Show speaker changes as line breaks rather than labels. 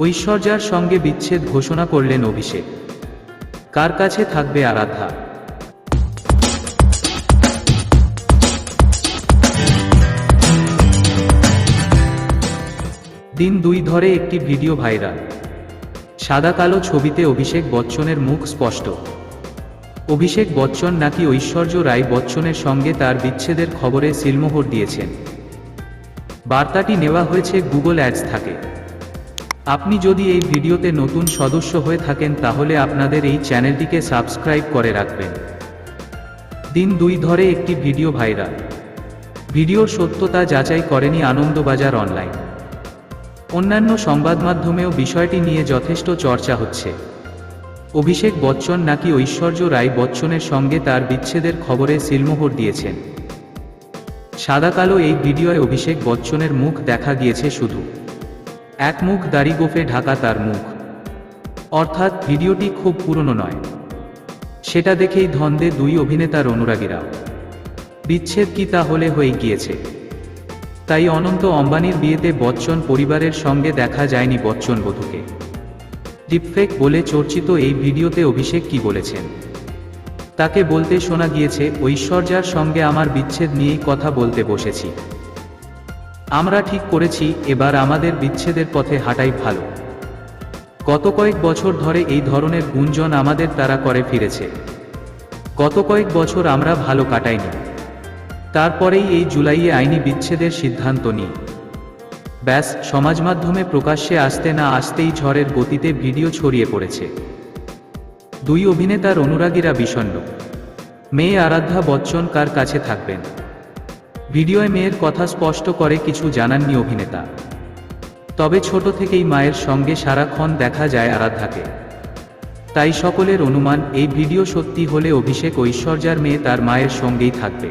ঐশ্বর্যার সঙ্গে বিচ্ছেদ ঘোষণা করলেন অভিষেক। কার কাছে থাকবে আরাধ্যা? দিন দুই ধরে একটি ভিডিও ভাইরাল। সাদা কালো ছবিতে অভিষেক বচ্চনের মুখ স্পষ্ট। অভিষেক বচ্চন নাকি ঐশ্বর্য রায় বচ্চনের সঙ্গে তার বিচ্ছেদের খবরে সিলমোহর দিয়েছেন। বার্তাটি নেওয়া হয়েছে গুগল অ্যাডস থাকে। আপনি যদি এই ভিডিওতে নতুন সদস্য হয়ে থাকেন তাহলে আপনাদের এই চ্যানেলটিকে সাবস্ক্রাইব করে রাখবেন। দিন দুই ধরে একটি ভিডিও ভাইরাল। ভিডিওর সত্যতা যাচাই করেনি আনন্দবাজার অনলাইন। অন্যান্য সংবাদ মাধ্যমেও বিষয়টি নিয়ে যথেষ্ট চর্চা হচ্ছে। অভিষেক বচ্চন নাকি ঐশ্বর্য রায় বচ্চনের সঙ্গে তার বিচ্ছেদের খবরে সিলমোহর দিয়েছেন। সাদা কালো এই ভিডিওয় অভিষেক বচ্চনের মুখ দেখা গিয়েছে শুধু। এক মুখ দাড়ি গোফে ঢাকা তার মুখ। অর্থাৎ ভিডিওটি খুব পুরনো নয়। সেটা দেখেই ধন্দে দুই অভিনেতার অনুরাগীরা বিচ্ছেদ কি তাহলে হয়ে গিয়েছে। তাই অনন্ত অম্বানির বিয়েতে বচ্চন পরিবারের সঙ্গে দেখা যায়নি বচ্চন বধূকে। ডিপফেক বলে চর্চিত এই ভিডিওতে অভিষেক কি বলেছেন? তাকে বলতে শোনা গিয়েছে, ঐশ্বর্যার সঙ্গে আমার বিচ্ছেদ নিয়েই কথা বলতে বসেছি। আমরা ঠিক করেছি, এবার আমাদের বিচ্ছেদের পথে হাঁটাই ভালো। গত কয়েক বছর ধরে এই ধরনের গুঞ্জন আমাদের তারা করে ফিরেছে। গত কয়েক বছর আমরা ভালো কাটাইনি। তারপরেই এই জুলাইয়ে আইনি বিচ্ছেদের সিদ্ধান্ত নিই। ব্যাস, সমাজ মাধ্যমে প্রকাশ্যে আসতে না আসতেই ঝড়ের গতিতে ভিডিও ছড়িয়ে পড়েছে। দুই অভিনেতার অনুরাগীরা বিষণ্ণ। মেয়ে আরাধ্যা বচ্চন কার কাছে থাকবেন? ভিডিওয় মেয়ের কথা স্পষ্ট করে কিছু জানাননি অভিনেতা। তবে ছোট থেকেই মায়ের সঙ্গে সারাক্ষণ দেখা যায় আরাধাকে তাই সকলের অনুমান, এই ভিডিও সত্যি হলে অভিষেক ঐশ্বর্যার মেয়ে তার মায়ের সঙ্গেই থাকবে।